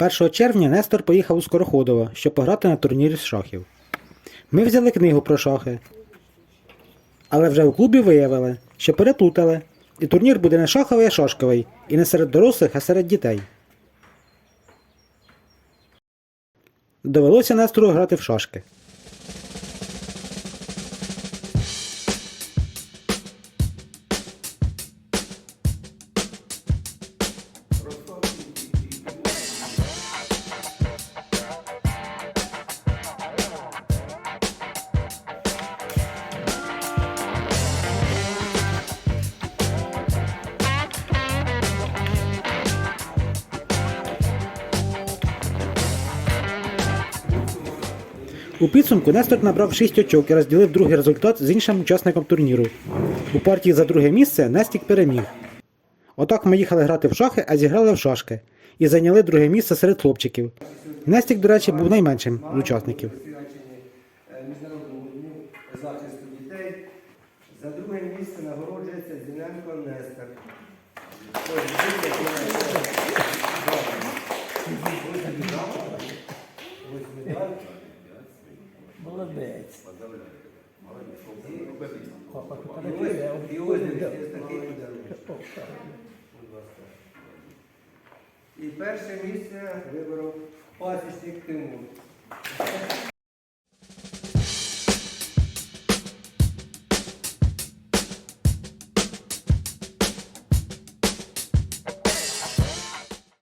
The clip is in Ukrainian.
1 червня Нестор поїхав у Скороходово, щоб пограти на турнірі з шахів. Ми взяли книгу про шахи. Але вже у клубі виявили, що переплутали, і турнір буде не шаховий, а шашковий, і не серед дорослих, а серед дітей. Довелося Нестору грати в шашки. У підсумку Нестор набрав 6 очок і розділив другий результат з іншим учасником турніру. У партії за друге місце Нестік переміг. Отак ми їхали грати в шахи, а зіграли в шашки і зайняли друге місце серед хлопчиків. Нестік, до речі, був найменшим з учасників. дітей. За друге місце нагороджується Зіненко Нестор. Ось, дивіться, Нестор. Ось медаль. Ось медаль. Молодець. Папа І ось, і ось дивіться, такий подарунок. І перше місце виборов пасічник Тимур.